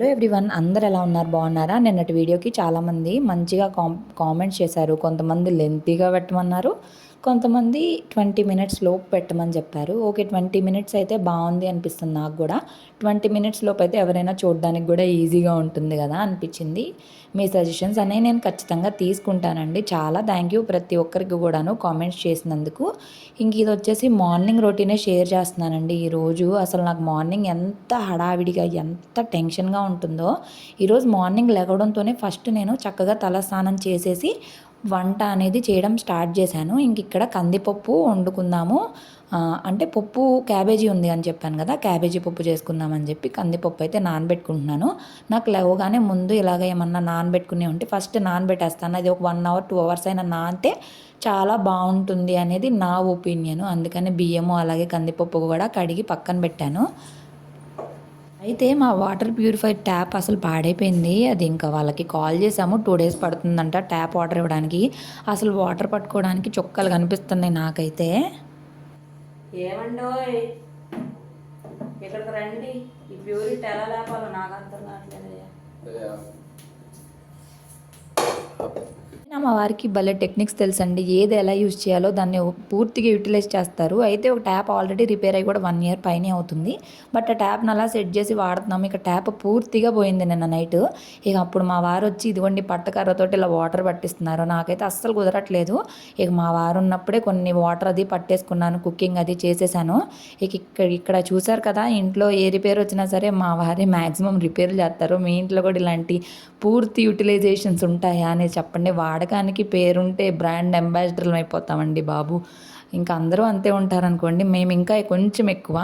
Hello everyone అందరు ఎలా ఉన్నారు? బాగున్నారా? నిన్నటి వీడియోకి చాలామంది మంచిగా కాం కామెంట్స్ చేశారు. కొంతమంది లెంతీగా పెట్టమన్నారు. కొంతమంది ట్వంటీ మినిట్స్ లోపు పెట్టమని చెప్పారు. ఓకే ట్వంటీ మినిట్స్ అయితే బాగుంది అనిపిస్తుంది నాకు కూడా. ట్వంటీ మినిట్స్ లోపు అయితే ఎవరైనా చూడడానికి కూడా ఈజీగా ఉంటుంది కదా అనిపించింది మీ సజెషన్స్ అనేవి నేను ఖచ్చితంగా తీసుకుంటానండి. చాలా థ్యాంక్ యూ ప్రతి ఒక్కరికి కూడాను కామెంట్స్ చేసినందుకు. ఇంక ఇది వచ్చేసి మార్నింగ్ రొటీనే షేర్ చేస్తున్నానండి. ఈరోజు అసలు నాకు మార్నింగ్ ఎంత హడావిడిగా ఎంత టెన్షన్గా ఉంటుందో. ఈరోజు మార్నింగ్ లెగవడంతోనే ఫస్ట్ నేను చక్కగా తల స్నానం చేసేసి వంట అనేది చేయడం స్టార్ట్ చేశాను. ఇంక ఇక్కడ కందిపప్పు వండుకుందాము. అంటే పప్పు క్యాబేజీ ఉంది అని చెప్పాను కదా క్యాబేజీ పప్పు చేసుకుందామని చెప్పి కందిపప్పు అయితే నానబెట్టుకుంటున్నాను. నాకు లేవగానే ముందు ఇలాగ ఏమన్నా నానబెట్టుకునే ఉంటే ఫస్ట్ నానబెట్టేస్తాను. అది ఒక వన్ అవర్ టూ అవర్స్ అయినా నానితే చాలా బాగుంటుంది అనేది నా ఒపీనియన్. అందుకని బియ్యము అలాగే కందిపప్పు కూడా కడిగి పక్కన పెట్టాను. అయితే మా వాటర్ ప్యూరిఫై ట్యాప్ అసలు పాడైపోయింది. అది ఇంకా వాళ్ళకి కాల్ చేసాము టూ డేస్ పడుతుందంట ట్యాప్ వాటర్ ఇవ్వడానికి. అసలు వాటర్ పట్టుకోవడానికి చుక్కలు కనిపిస్తున్నాయి నాకైతే. ఏమండో ఇక్కడికి రండి. ఈ ప్యూరిటీ ఎలా లేపాలో నాకు అర్థం కావట్లేదు మా వారికి భలే టెక్నిక్స్ తెలుసండి. ఏది ఎలా యూజ్ చేయాలో దాన్ని పూర్తిగా యూటిలైజ్ చేస్తారు. అయితే ఒక ట్యాప్ ఆల్రెడీ రిపేర్ అయ్యి కూడా వన్ ఇయర్ పైనే అవుతుంది. బట్ ఆ ట్యాప్ని అలా సెట్ చేసి వాడుతున్నాం. ఇక ట్యాప్ పూర్తిగా పోయింది నిన్న నైట్. ఇక అప్పుడు మా వారు వచ్చి ఇదిగోండి పట్టకర్రతోటి ఇలా వాటర్ పట్టిస్తున్నారు. నాకైతే అస్సలు కుదరట్లేదు. ఇక మా వారు ఉన్నప్పుడే కొన్ని వాటర్ అది పట్టేసుకున్నాను కుకింగ్ అది చేసేసాను. ఇక ఇక్కడ ఇక్కడ చూసారు కదా ఇంట్లో ఏ రిపేర్ వచ్చినా సరే మా వారే మ్యాక్సిమం రిపేర్ చేస్తారు. మీ ఇంట్లో కూడా ఇలాంటి పూర్తి యూటిలైజేషన్స్ ఉంటాయా అనేది చెప్పండి. వాడకానికి పేరుంటే బ్రాండ్ అంబాసిడర్లు అయిపోతామండి బాబు. ఇంకా అందరూ అంతే ఉంటారనుకోండి మేము ఇంకా కొంచెం ఎక్కువ.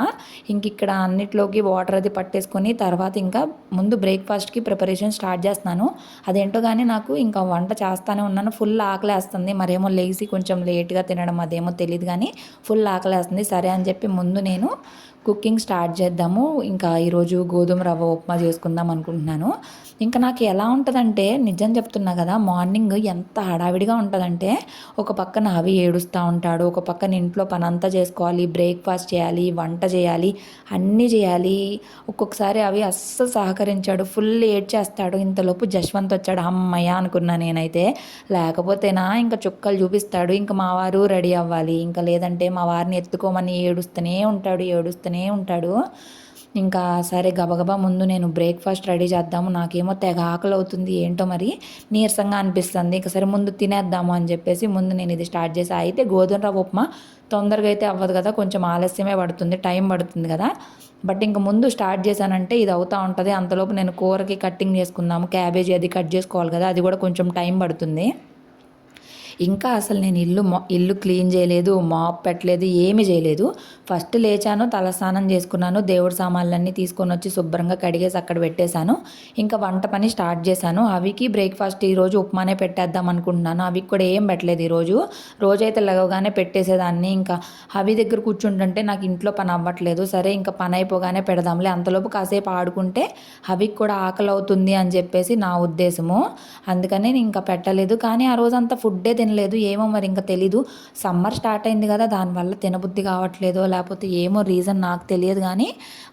ఇంక ఇక్కడ అన్నిట్లోకి వాటర్ అది పట్టేసుకొని తర్వాత ఇంకా ముందు బ్రేక్ఫాస్ట్కి ప్రిపరేషన్ స్టార్ట్ చేస్తున్నాను. అదేంటో కానీ నాకు ఇంకా వంట చేస్తానే ఉన్నాను. ఫుల్ ఆకలేస్తుంది. మరేమో లేచి కొంచెం లేట్గా తినడం అదేమో తెలియదు కానీ ఫుల్ ఆకలేస్తుంది. సరే అని చెప్పి ముందు నేను కుకింగ్ స్టార్ట్ చేద్దాము. ఇంకా ఈరోజు గోధుమ రవ్వ ఉప్మా చేసుకుందాం అనుకుంటున్నాను. ఇంకా నాకు ఎలా ఉంటుందంటే నిజం చెప్తున్నా కదా మార్నింగ్ ఎంత హడావిడిగా ఉంటుందంటే ఒక పక్కన అవి ఏడుస్తూ ఉంటాడు. ఒక పక్కన ఇంట్లో పనంతా చేసుకోవాలి బ్రేక్ఫాస్ట్ చేయాలి వంట చేయాలి అన్నీ చేయాలి. ఒక్కొక్కసారి అవి అస్సలు సహకరించాడు ఫుల్ ఏడ్ చేస్తాడు. ఇంతలోపు జశ్వంత్ వచ్చాడు అమ్మయ్య అనుకున్నా నేనైతే. లేకపోతేనా ఇంకా చుక్కలు చూపిస్తాడు ఇంకా మా వారు రెడీ అవ్వాలి. ఇంకా లేదంటే మా వారిని ఎత్తుకోమని ఏడుస్తూనే ఉంటాడు ఏడుస్తూనే ఉంటాడు. ఇంకా సరే గబగబా ముందు నేను బ్రేక్ఫాస్ట్ రెడీ చేద్దాము నాకేమో తెగ ఆకలి అవుతుంది ఏంటో మరి నీరసంగా అనిపిస్తుంది. ఇంకా సరే ముందు తినేద్దాము అని చెప్పేసి ముందు నేను ఇది స్టార్ట్ చేసి. అయితే గోధుమ రవ్వ ఉప్మా తొందరగా అయితే అవ్వదు కదా కొంచెం ఆలస్యమే పడుతుంది టైం పడుతుంది కదా. బట్ ఇంకా ముందు స్టార్ట్ చేశానంటే ఇది అవుతూ ఉంటుంది. అంతలోపు నేను కూరకి కట్టింగ్ చేసుకుందాము క్యాబేజీ అది కట్ చేసుకోవాలి కదా అది కూడా కొంచెం టైం పడుతుంది. ఇంకా అసలు నేను ఇల్లు ఇల్లు క్లీన్ చేయలేదు మాప్ పెట్టలేదు ఏమి చేయలేదు. ఫస్ట్ లేచాను తలస్నానం చేసుకున్నాను దేవుడి సామాన్లన్నీ తీసుకొని వచ్చి శుభ్రంగా కడిగేసి అక్కడ పెట్టేశాను. ఇంకా వంట పని స్టార్ట్ చేశాను. అవికి బ్రేక్ఫాస్ట్ ఈరోజు ఉప్మానే పెట్టేద్దాం అనుకుంటున్నాను. అవి కూడా ఏం పెట్టలేదు ఈరోజు రోజైతే లగవగానే పెట్టేసేదాన్ని. ఇంకా అవి దగ్గర కూర్చుంటుంటే నాకు ఇంట్లో పని అవ్వట్లేదు. సరే ఇంకా పని అయిపోగానే పెడదాంలే. అంతలోపు కాసేపు ఆడుకుంటే అవికి కూడా ఆకలి అవుతుంది అని చెప్పేసి నా ఉద్దేశము. అందుకని ఇంకా పెట్టలేదు. కానీ ఆ రోజంతా ఫుడ్డే తినలేదు ఏమో మరి ఇంకా తెలీదు. సమ్మర్ స్టార్ట్ అయింది కదా దానివల్ల తినబుద్ధి కావట్లేదో లేకపోతే ఏమో రీజన్ నాకు తెలియదు కానీ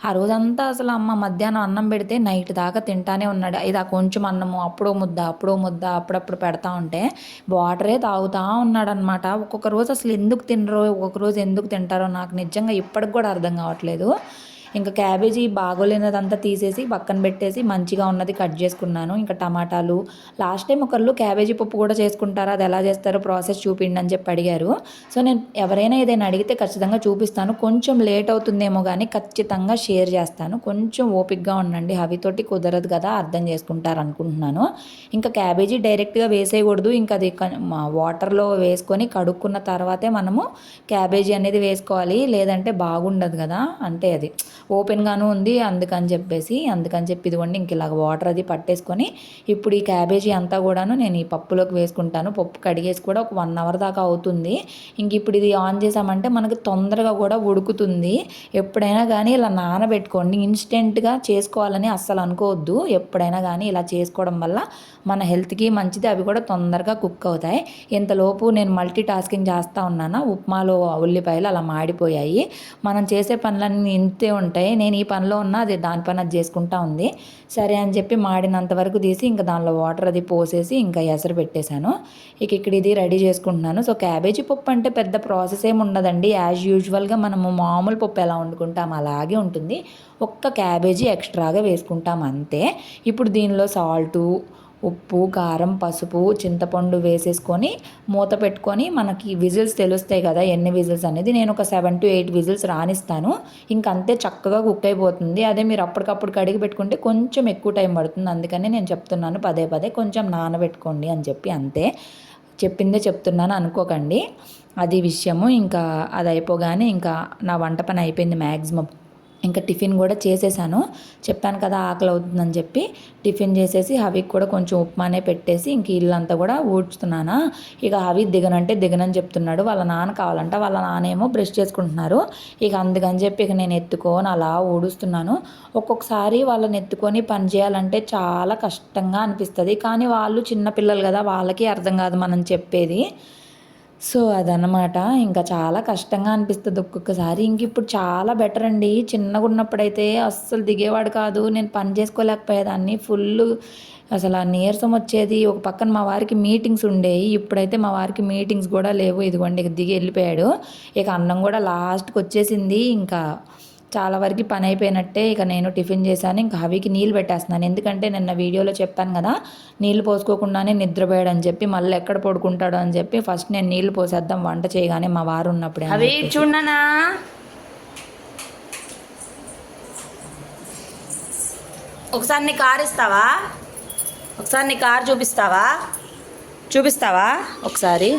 ఆ రోజంతా అసలు అమ్మ మధ్యాహ్నం అన్నం పెడితే నైట్ దాకా తింటానే ఉన్నాడు. ఇది కొంచెం అన్నము అప్పుడో ముద్ద అప్పుడో ముద్ద అప్పుడప్పుడు పెడతా ఉంటే వాటరే తాగుతా ఉన్నాడనమాట ఒక్కొక్క రోజు అసలు ఎందుకు తినరో ఒక్కొక్క రోజు ఎందుకు తింటారో నాకు నిజంగా ఇప్పటికి కూడా అర్థం కావట్లేదు. ఇంకా క్యాబేజీ బాగోలేనదంతా తీసేసి పక్కన పెట్టేసి మంచిగా ఉన్నది కట్ చేసుకున్నాను. ఇంకా టమాటాలు. లాస్ట్ టైం ఒకళ్ళు క్యాబేజీ పప్పు కూడా చేసుకుంటారు? అది ఎలా చేస్తారో ప్రాసెస్ చూపిండి అని చెప్పి అడిగారు. సో నేను ఎవరైనా ఏదైనా అడిగితే ఖచ్చితంగా చూపిస్తాను. కొంచెం లేట్ అవుతుందేమో కానీ ఖచ్చితంగా షేర్ చేస్తాను. కొంచెం ఓపిక్గా ఉండండి. హవితోటి కుదరదు కదా అర్థం చేసుకుంటారు అనుకుంటున్నాను. ఇంకా క్యాబేజీ డైరెక్ట్గా వేసేయకూడదు. ఇంకా అది వాటర్లో వేసుకొని కడుక్కున్న తర్వాతే మనము క్యాబేజీ అనేది వేసుకోవాలి. లేదంటే బాగుండదు కదా అంటే అది. ఓపెన్గాను ఉంది అందుకని చెప్పేసి అందుకని చెప్పి ఇదిగోండి ఇంక ఇలాగ వాటర్ అది పట్టేసుకొని ఇప్పుడు ఈ క్యాబేజీ అంతా కూడాను నేను ఈ పప్పులోకి వేసుకుంటాను. పప్పు కడిగేసి కూడా ఒక వన్ అవర్ దాకా అవుతుంది. ఇంక ఇప్పుడు ఇది ఆన్ చేసామంటే మనకి తొందరగా కూడా ఉడుకుతుంది. ఎప్పుడైనా కానీ ఇలా నానబెట్టుకోండి. ఇన్స్టెంట్గా చేసుకోవాలని అస్సలు అనుకోవద్దు. ఎప్పుడైనా కానీ ఇలా చేసుకోవడం వల్ల మన హెల్త్కి మంచిది అవి కూడా తొందరగా కుక్ అవుతాయి. ఇంతలోపు నేను మల్టీ టాస్కింగ్ చేస్తూ ఉన్నాను? ఉప్మాలో ఉల్లిపాయలు అలా మాడిపోయాయి. మనం చేసే పనులన్నీ ఇంతే ఉంటాయి. నేను ఈ పనిలో ఉన్నా అది దాని పని అది చేసుకుంటా ఉంది. సరే అని చెప్పి మాడినంత వరకు తీసి ఇంకా దానిలో వాటర్ అది పోసేసి ఇంకా ఎసరు పెట్టేశాను. ఇక ఇక్కడ ఇది రెడీ చేసుకుంటున్నాను. సో క్యాబేజీ పప్పు అంటే పెద్ద ప్రాసెస్ ఏమి ఉండదండి. యాజ్ యూజువల్గా మనము మామూలు పప్పు ఎలా వండుకుంటాం అలాగే ఉంటుంది. ఒక్క క్యాబేజీ ఎక్స్ట్రాగా వేసుకుంటాం అంతే. ఇప్పుడు దీనిలో సాల్టు ఉప్పు కారం పసుపు చింతపండు వేసేసుకొని మూత పెట్టుకొని మనకి విజిల్స్ తెలుస్తాయి కదా ఎన్ని విజిల్స్ అనేది. నేను ఒక సెవెన్ టు ఎయిట్ విజిల్స్ రానిస్తాను. ఇంకంతే చక్కగా కుక్ అయిపోతుంది. అదే మీరు అప్పటికప్పుడు కడిగి పెట్టుకుంటే కొంచెం ఎక్కువ టైం పడుతుంది. అందుకని నేను చెప్తున్నాను పదే పదే కొంచెం నానబెట్టుకోండి అని చెప్పి అంతే. చెప్పిందే చెప్తున్నాను అనుకోకండి. అది విషయము. ఇంకా అది అయిపోగానే ఇంకా నా వంట పని అయిపోయింది మ్యాక్సిమం ఇంకా టిఫిన్ కూడా చేసేసాను. చెప్పాను కదా ఆకలి అవుతుందని చెప్పి టిఫిన్ చేసేసి హవికి కూడా కొంచెం ఉప్మానే పెట్టేసి ఇంక ఇల్లంతా కూడా ఊడ్చుతున్నానా. ఇక హవి దిగనంటే దిగనని చెప్తున్నాడు. వాళ్ళ నాన్న కావాలంట వాళ్ళ నానేమో బ్రష్ చేసుకుంటున్నారు. ఇక అందుకని చెప్పి ఇక నేను ఎత్తుకొని అలా ఊడుస్తున్నాను. ఒక్కొక్కసారి వాళ్ళని ఎత్తుకొని పని చేయాలంటే చాలా కష్టంగా అనిపిస్తుంది. కానీ వాళ్ళు చిన్నపిల్లలు కదా వాళ్ళకి అర్థం కాదు మనం చెప్పేది. సో అదనమాట ఇంకా చాలా కష్టంగా అనిపిస్తుంది ఒక్కొక్కసారి. ఇంక ఇప్పుడు చాలా బెటర్ అండి. చిన్నగా ఉన్నప్పుడైతే అస్సలు దిగేవాడు కాదు. నేను పని చేసుకోలేకపోయేదాన్ని. ఫుల్ అసలు ఆ నీరసం వచ్చేది. ఒక పక్కన మా వారికి మీటింగ్స్ ఉండేవి ఇప్పుడైతే మా వారికి మీటింగ్స్ కూడా లేవు. ఇదిగోండి ఇక దిగి వెళ్ళిపోయాడు. ఇక అన్నం కూడా లాస్ట్కి వచ్చేసింది. ఇంకా చాలా వరకు పని అయిపోయినట్టే ఇక నేను టిఫిన్ చేశాను. ఇంకా హవికి నీళ్ళు పెట్టేస్తున్నాను. ఎందుకంటే నిన్న వీడియోలో చెప్పాను కదా నీళ్ళు పోసుకోకుండానే నిద్రపోయాడు అని చెప్పి మళ్ళీ ఎక్కడ పడుకుంటాడు అని చెప్పి ఫస్ట్ నేను నీళ్ళు పోసేద్దాం వంట చేయగానే మా వారు ఉన్నప్పుడే అవి. చూడనా? ఒకసారి నీ కార్ ఇస్తావా? ఒకసారి నీ కార్ చూపిస్తావా? చూపిస్తావా? ఒకసారి.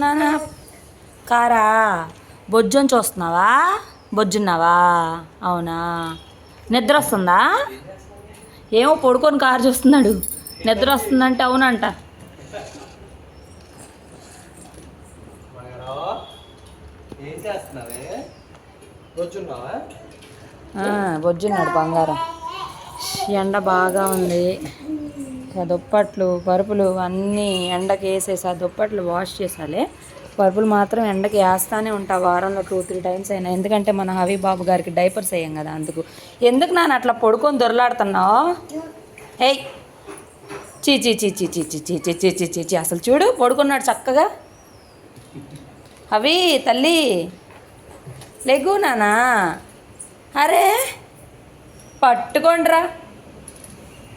నానా కారా? బొజ్జుని చూస్తున్నావా? బొజ్జున్నావా? అవునా? నిద్ర వస్తుందా? ఏమో పడుకొని కారు చూస్తున్నాడు. నిద్ర వస్తుందంటే అవునంట. బొజ్జున్నాడు బంగారం. ఎండ బాగా ఉంది. ఇక దుప్పట్లు పరుపులు అన్నీ ఎండకి వేసేసి ఆ దుప్పట్లు వాష్ చేసాలే పరుపులు మాత్రం ఎండకి వేస్తానే ఉంటా వారంలో టూ త్రీ టైమ్స్ అయినా ఎందుకంటే మన హవి బాబు గారికి డైపర్స్ వేయం కదా అందుకు ఎందుకు నాన్న అట్లా పడుకొని దొరలాడుతున్నావు హే చీ చీ చీ చీ చీ చీ చీ చీ చీ చీ చీ చీ అసలు చూడు పడుకున్నాడు చక్కగా అవి తల్లి లెగ్గు నానా అరే పట్టుకోండిరా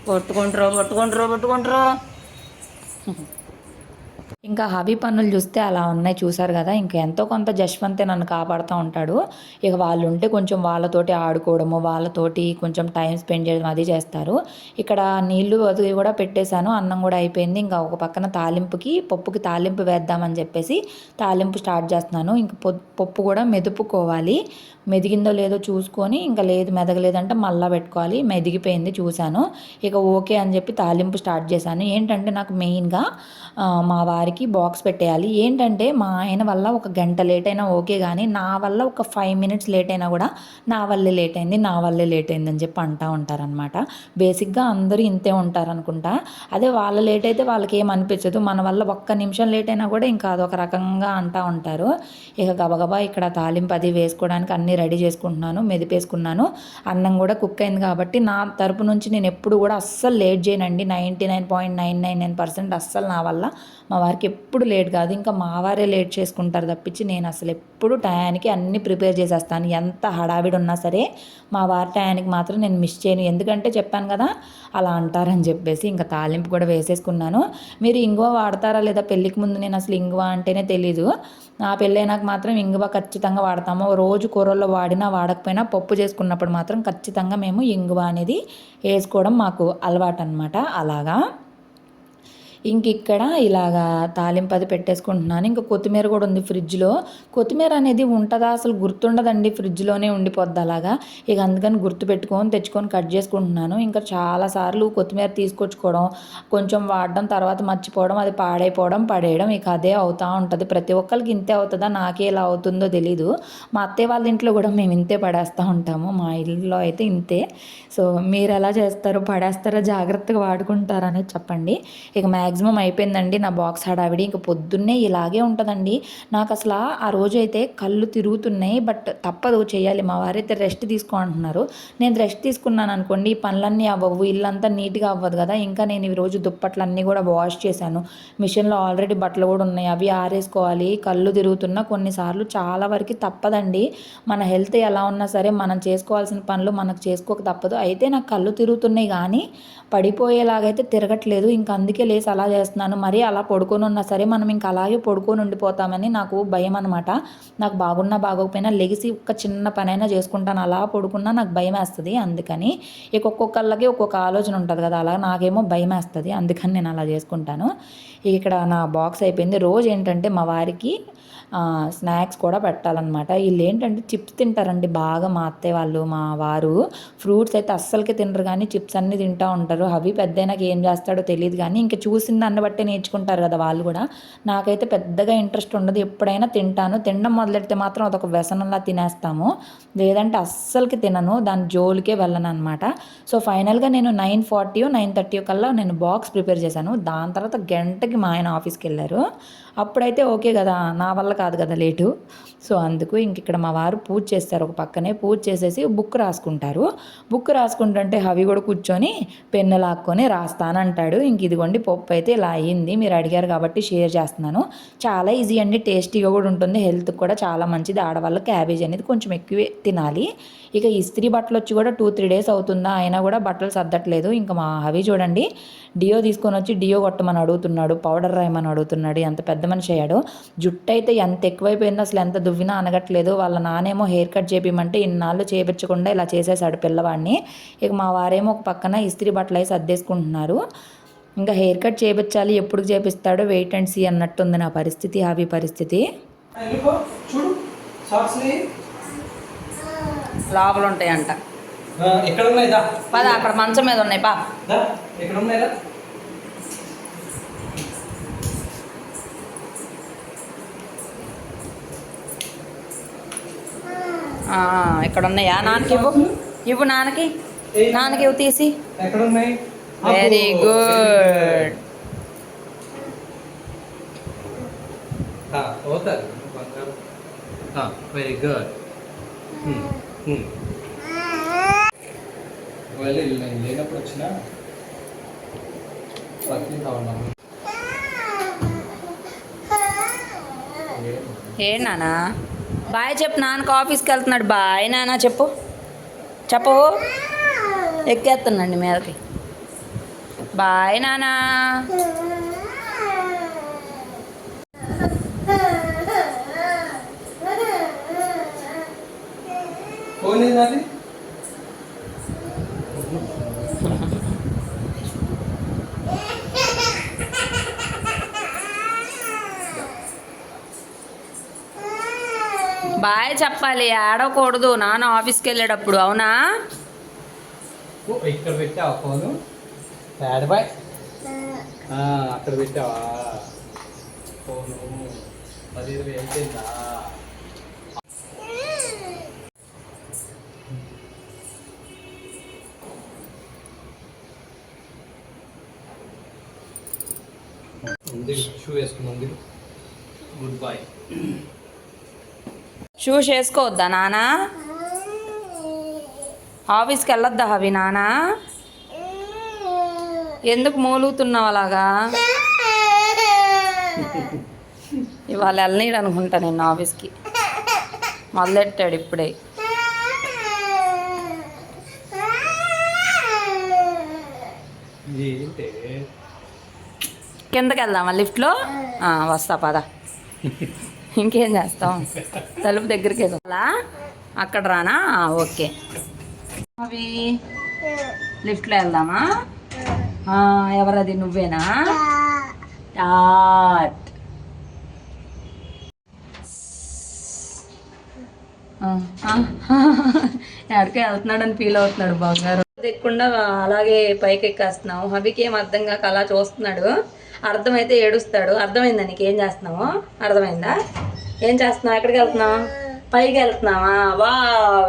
పట్టుకుంటారు పట్టుకుంటారు పట్టుకుంటారు. ఇంకా హబీ పనులు చూస్తే అలా ఉన్నాయి చూసారు కదా. ఇంకా ఎంతో కొంత జశ్వంతే నన్ను కాపాడుతూ ఉంటాడు. ఇక వాళ్ళు ఉంటే కొంచెం వాళ్ళతోటి ఆడుకోవడము వాళ్ళతోటి కొంచెం టైం స్పెండ్ చేయడం అది చేస్తారు. ఇక్కడ నీళ్ళు అది కూడా పెట్టేశాను అన్నం కూడా అయిపోయింది. ఇంకా ఒక పక్కన తాలింపుకి పప్పుకి తాలింపు వేద్దామని చెప్పేసి తాలింపు స్టార్ట్ చేస్తున్నాను. ఇంకా పొ- పప్పు కూడా మెదుపుకోవాలి. మెదిగిందో లేదో చూసుకొని ఇంకా లేదు మెదగలేదంటే మళ్ళా పెట్టుకోవాలి. మెదిగిపోయింది చూశాను. ఇక ఓకే అని చెప్పి తాలింపు స్టార్ట్ చేశాను. ఏంటంటే నాకు మెయిన్గా మా వారికి బాక్స్ పెట్టేయాలి. ఏంటంటే మా ఆయన వల్ల ఒక గంట లేట్ అయినా ఓకే కానీ నా వల్ల ఒక ఫైవ్ మినిట్స్ లేట్ అయినా కూడా నా వల్లే లేట్ అయింది నా వల్లే లేట్ అయింది అని చెప్పి అంటూ ఉంటారనమాట బేసిక్గా అందరూ ఇంతే ఉంటారనుకుంటా. అదే వాళ్ళ లేట్ అయితే వాళ్ళకి ఏం అనిపించదు. మన వల్ల ఒక్క నిమిషం లేట్ అయినా కూడా ఇంకా అదొక రకంగా అంటూ ఉంటారు. ఇక గబగబా ఇక్కడ తాలింపు అది వేసుకోవడానికి అన్ని రెడీ చేసుకుంటున్నాను మెదిపేసుకున్నాను. అన్నం కూడా కుక్ అయింది కాబట్టి నా తరపు నుంచి నేను ఎప్పుడు కూడా అస్సలు లేట్ చేయనండి. Ninety nine point nine nine nine percent అస్సలు నా వల్ల. మా వారికి ఎప్పుడు లేట్ కాదు. ఇంకా మా వారే లేట్ చేసుకుంటారు తప్పించి నేను అసలు ఎప్పుడు టయానికి అన్నీ ప్రిపేర్ చేసేస్తాను. ఎంత హడావిడి ఉన్నా సరే మా వారి టయానికి మాత్రం నేను మిస్ చేయను. ఎందుకంటే చెప్పాను కదా అలా అంటారని చెప్పేసి ఇంకా తాలింపు కూడా వేసేసుకున్నాను. మీరు ఇంగువ వాడతారా లేదా పెళ్ళికి ముందు? నేను అసలు ఇంగువ అంటేనే తెలీదు. నా పెళ్ళైనాక మాత్రం ఇంగువ ఖచ్చితంగా వాడతాము. రోజు కూరల్లో వాడినా వాడకపోయినా పప్పు చేసుకున్నప్పుడు మాత్రం ఖచ్చితంగా మేము ఇంగువ అనేది వేసుకోవడం మాకు అలవాటు అనమాట అలాగా? ఇంక ఇక్కడ ఇలాగా తాలింపు అది పెట్టేసుకుంటున్నాను. ఇంకా కొత్తిమీర కూడా ఉంది ఫ్రిడ్జ్లో. కొత్తిమీర అనేది ఉంటుందా? అసలు గుర్తుండదండి. ఫ్రిడ్జ్లోనే ఉండిపోద్ది అలాగా. ఇక అందుకని గుర్తు పెట్టుకొని తెచ్చుకొని కట్ చేసుకుంటున్నాను. ఇంకా చాలాసార్లు కొత్తిమీర తీసుకొచ్చుకోవడం కొంచెం వాడడం తర్వాత మర్చిపోవడం అది పాడైపోవడం పడేయడం ఇక అదే అవుతూ ఉంటుంది. ప్రతి ఒక్కరికి ఇంతే అవుతుందా? నాకే ఇలా అవుతుందో తెలీదు. మా అత్తయ్య వాళ్ళ ఇంట్లో కూడా మేము ఇంతే పడేస్తూ ఉంటాము. మా ఇల్లులో అయితే ఇంతే. సో మీరు ఎలా చేస్తారు పడేస్తారా జాగ్రత్తగా వాడుకుంటారా అనేది చెప్పండి. ఇక మ్యాక్సిమం అయిపోయిందండి. నా బాక్స్ హడావిడి ఇంక పొద్దున్నే ఇలాగే ఉంటుందండి. నాకు అసలు ఆ రోజు అయితే కళ్ళు తిరుగుతున్నాయి. బట్ తప్పదు చేయాలి. మా వారైతే రెస్ట్ తీసుకో అంటున్నారు. నేను రెస్ట్ తీసుకున్నాను అనుకోండి ఈ పనులన్నీ అవ్వవు. ఇల్లంతా నీట్గా అవ్వదు కదా. ఇంకా నేను ఈ రోజు దుప్పట్లన్నీ కూడా వాష్ చేశాను. మిషన్లో ఆల్రెడీ బట్టలు కూడా ఉన్నాయి. అవి ఆరేసుకోవాలి. కళ్ళు తిరుగుతున్నా కొన్నిసార్లు చాలా వరకు తప్పదండి. మన హెల్త్ ఎలా ఉన్నా సరే మనం చేసుకోవాల్సిన పనులు మనకు చేసుకోక తప్పదు. అయితే నాకు కళ్ళు తిరుగుతున్నాయి కానీ పడిపోయేలాగైతే తిరగట్లేదు. ఇంకా అందుకే లేసి అలా అలా చేస్తున్నాను. మరీ అలా పడుకొని ఉన్నా సరే మనం ఇంకా అలాగే పడుకొని ఉండిపోతామని నాకు భయం అనమాట నాకు బాగున్నా బాగోకపోయినా లెగిసి ఒక చిన్న పనైనా చేసుకుంటాను. అలా పడుకున్నా నాకు భయం వేస్తుంది అందుకని. ఇక ఒక్కొక్కళ్ళకి ఒక్కొక్క ఆలోచన ఉంటుంది కదా అలా నాకేమో భయం వేస్తుంది అందుకని నేను అలా చేసుకుంటాను. ఇక్కడ నా బాక్స్ అయిపోయింది. రోజు ఏంటంటే మా వారికి స్నాక్స్ కూడా పెట్టాలన్నమాట. వీళ్ళు ఏంటంటే చిప్స్ తింటారండి బాగా మా అత్తయ్య వాళ్ళు మా వారు. ఫ్రూట్స్ అయితే అస్సలకి తినరు కానీ చిప్స్ అన్నీ తింటూ ఉంటారు. అవి పెద్దయినాక ఏం చేస్తాడో తెలియదు కానీ ఇంకా చూసిన దాన్ని బట్టే నేర్చుకుంటారు కదా వాళ్ళు కూడా. నాకైతే పెద్దగా ఇంట్రెస్ట్ ఉండదు. ఎప్పుడైనా తింటాను. తినడం మొదలెడితే మాత్రం అదొక వ్యసనంలా తినేస్తాము. లేదంటే అస్సలకి తినను. దాని జోలికే వెళ్ళను అనమాట సో ఫైనల్గా నేను నైన్ ఫార్టీ నైన్ థర్టీ కల్లా నేను బాక్స్ ప్రిపేర్ చేశాను. దాని తర్వాత గంటకి మా ఆయన ఆఫీస్కి వెళ్ళారు. అప్పుడైతే ఓకే కదా నా వల్ల కాదు కదా లేటు. సో అందుకు ఇంక ఇక్కడ మా వారు పూజ చేస్తారు ఒక పక్కనే. పూజ చేసేసి బుక్ రాసుకుంటారు. బుక్ రాసుకుంటుంటే అవి కూడా కూర్చొని పెన్ను లాక్కొని రాస్తానంటాడు. ఇంక ఇదిగోండి పప్పు అయితే ఇలా అయ్యింది మీరు అడిగారు కాబట్టి షేర్ చేస్తున్నాను. చాలా ఈజీ అండి. టేస్టీగా కూడా ఉంటుంది. హెల్త్కి కూడా చాలా మంచిది. ఆడవాళ్ళ క్యాబేజ్ అనేది కొంచెం ఎక్కువే తినాలి. ఇక ఇస్త్రీ బట్టలు వచ్చి కూడా టూ త్రీ డేస్ అవుతుందా అయినా కూడా బట్టలు సర్దట్లేదు. ఇంకా మా అవి చూడండి డియో తీసుకొని వచ్చి డియో కొట్టమని అడుగుతున్నాడు పౌడర్ రాయమని అడుగుతున్నాడు ఎంత పెద్ద మనిషి అయ్యాడు. జుట్టు అయితే ఎంత ఎక్కువైపోయిందో అసలు ఎంత దువ్వినా అనగట్లేదు. వాళ్ళ నానేమో హెయిర్ కట్ చేపిమంటే ఇన్నాళ్ళు చేపించకుండా ఇలా చేసేసాడు పిల్లవాడిని. ఇక మా వారేమో ఒక పక్కన ఇస్త్రీ బట్టలు అయి సర్దేసుకుంటున్నారు. ఇంకా హెయిర్ కట్ చేపించాలి ఎప్పుడు చేపిస్తాడో వెయిట్ అండ్ సీ అన్నట్టుంది నా పరిస్థితి అవి పరిస్థితి. చూడు లోపల ఉంటాయంట ఎక్కడ ఉన్నాయి పద అక్కడ మంచం మీద ఉన్నాయి పా. ఎక్కడ ఉన్నాయి ఇక్కడ ఉన్నాయా నాన్నకి ఇవ్వు. ఇవ్వు నాన్నకి. నాన్నకి ఇవ్వు తీసి. వెరీ గుడ్ వెరీ గుడ్ ఒకవేళ నేను లేనప్పుడు వచ్చినా పత్తింతా ఉన్నాము ఏ నానా? బాయ్ చెప్పు నాన్నకి ఆఫీస్కి వెళ్తున్నాడు బాయ్ నానా చెప్పు. చెప్పు. ఎక్కేస్తున్నాండి మీదకి. బాయ్ నానా. ఫోన్ ఏంది బాయ్ చెప్పాలి ఆడకూడదు నాన్న ఆఫీస్కి వెళ్ళేటప్పుడు అవునా? ఇక్కడ పెట్టావా ఫోను? Add bye. అక్కడ పెట్టావా? ఫోను. పది ఇరవై అయిపోయిందా? వేసుకున్నాం మీరు గుడ్ బాయ్ షూస్ వేసుకోవద్దా నానా? ఆఫీస్కి వెళ్ళొద్దా అవి నానా? ఎందుకు మూలుగుతున్నావు అలాగా? ఇవాళ వెళ్ళనీడు అనుకుంటా నేను ఆఫీస్కి మొదలెట్టాడు ఇప్పుడే ఏంటే కిందకి వెళ్దామా లిఫ్ట్లో ఆ, వస్తా పద. ఇంకేం చేస్తాం? తలుపు దగ్గరికి వెళ్ళాలా అక్కడ రానా? ఓకే. అవి లిఫ్ట్లో వెళ్దామా? ఆ, ఎవరది? నువ్వేనా? టాట్ ఎక్కడికి వెళ్తున్నాడని ఫీల్ అవుతున్నాడు బంగారు దిక్కుండా అలాగే పైకి ఎక్కేస్తున్నావు హబీకి ఏం అర్థం కాక అలా చూస్తున్నాడు. అర్థమైతే ఏడుస్తాడు. అర్థమైందా నీకు? ఏం చేస్తున్నావు? అర్థమైందా? ఏం చేస్తున్నావు? ఎక్కడికి వెళ్తున్నావు? పైకి వెళ్తున్నావా? వా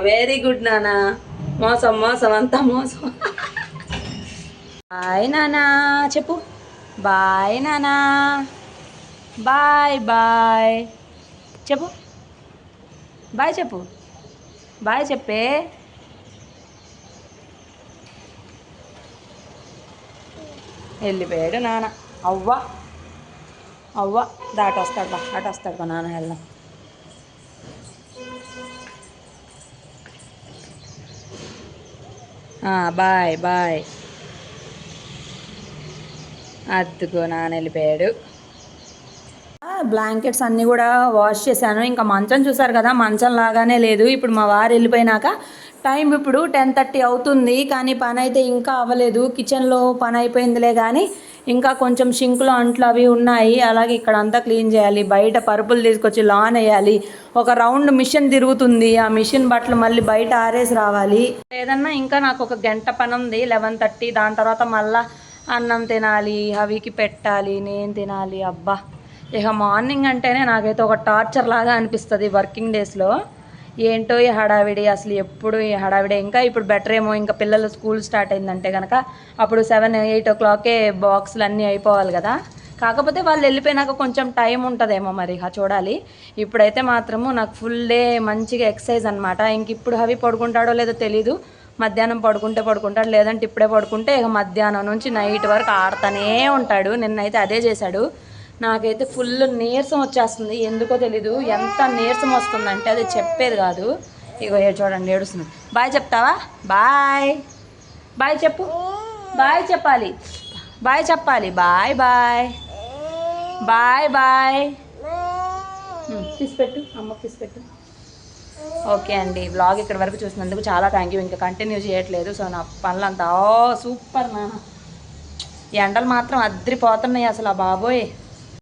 వెరీ గుడ్ నానా. మోసం మోసం అంతా మోసం. బాయ్ నానా. చెప్పు. బాయ్ నానా. Bye bye. చెప్పు. బాయ్ చెప్పు. బాయ్ చెప్పే. వెళ్ళిపోయాడు నాన్న అవ్వ. అవ్వ దాటి వస్తాడు బా అటు వస్తాడు బా నాన్న వెళ్దాం బాయ్ బాయ్. అద్దుకో నాన్న వెళ్ళిపోయాడు. బ్లాంకెట్స్ అన్నీ కూడా వాష్ చేశాను. ఇంకా మంచం చూసారు కదా మంచం లాగానే లేదు. ఇప్పుడు మా వారు వెళ్ళిపోయినాక టైం ఇప్పుడు టెన్ థర్టీ అవుతుంది. కానీ పని అయితే ఇంకా అవ్వలేదు. కిచెన్లో పని అయిపోయిందిలే కానీ ఇంకా కొంచెం షింకులో అంట్లు అవి ఉన్నాయి. అలాగే ఇక్కడ అంతా క్లీన్ చేయాలి. బయట పరుపులు తీసుకొచ్చి లాన్ వేయాలి. ఒక రౌండ్ మిషన్ తిరుగుతుంది. ఆ మిషన్ బట్టలు మళ్ళీ బయట ఆరేసి రావాలి. ఏదన్నా ఇంకా నాకు ఒక గంట పని ఉంది. Eleven thirty. దాని తర్వాత మళ్ళా అన్నం తినాలి. అవికి పెట్టాలి. నేను తినాలి. అబ్బా! ఇక మార్నింగ్ అంటేనే నాకైతే ఒక టార్చర్ లాగా అనిపిస్తుంది వర్కింగ్ డేస్లో. ఏంటో ఈ హడావిడి అసలు ఎప్పుడు ఈ హడావిడి? ఇంకా ఇప్పుడు బెటర్ ఏమో ఇంకా పిల్లలు స్కూల్ స్టార్ట్ అయిందంటే కనుక అప్పుడు సెవెన్ ఎయిట్ ఓ క్లాకే బాక్సులు అన్నీ అయిపోవాలి కదా. కాకపోతే వాళ్ళు వెళ్ళిపోయినాక కొంచెం టైం ఉంటుందేమో మరి ఇక చూడాలి. ఇప్పుడైతే మాత్రము నాకు ఫుల్ డే మంచిగా ఎక్సర్సైజ్ అనమాట ఇంక ఇప్పుడు అవి పడుకుంటాడో లేదో తెలీదు. మధ్యాహ్నం పడుకుంటే పడుకుంటాడు లేదంటే ఇప్పుడే పడుకుంటే ఇక మధ్యాహ్నం నుంచి నైట్ వరకు ఆడుతూనే ఉంటాడు. నిన్నైతే అదే చేశాడు. నాకైతే ఫుల్ నీరసం వచ్చేస్తుంది. ఎందుకో తెలీదు. ఎంత నీరసం వస్తుందంటే అది చెప్పేది కాదు. ఇగో ఏ చూడండి ఏడుస్తున్నాడు. బాయ్ చెప్తావా? బాయ్. బాయ్ చెప్పు. బాయ్ చెప్పాలి. బాయ్ చెప్పాలి. Bye bye. Bye bye. తీసిపెట్టు అమ్మ తీసిపెట్టు ఓకే అండి. బ్లాగ్ ఇక్కడ వరకు చూసినందుకు చాలా థ్యాంక్ యూ ఇంకా కంటిన్యూ చేయట్లేదు. సో నా పనులంతా ఓ సూపర్ నా. ఎండలు మాత్రం అద్రిపోతున్నాయి అసలు ఆ బాబోయ్.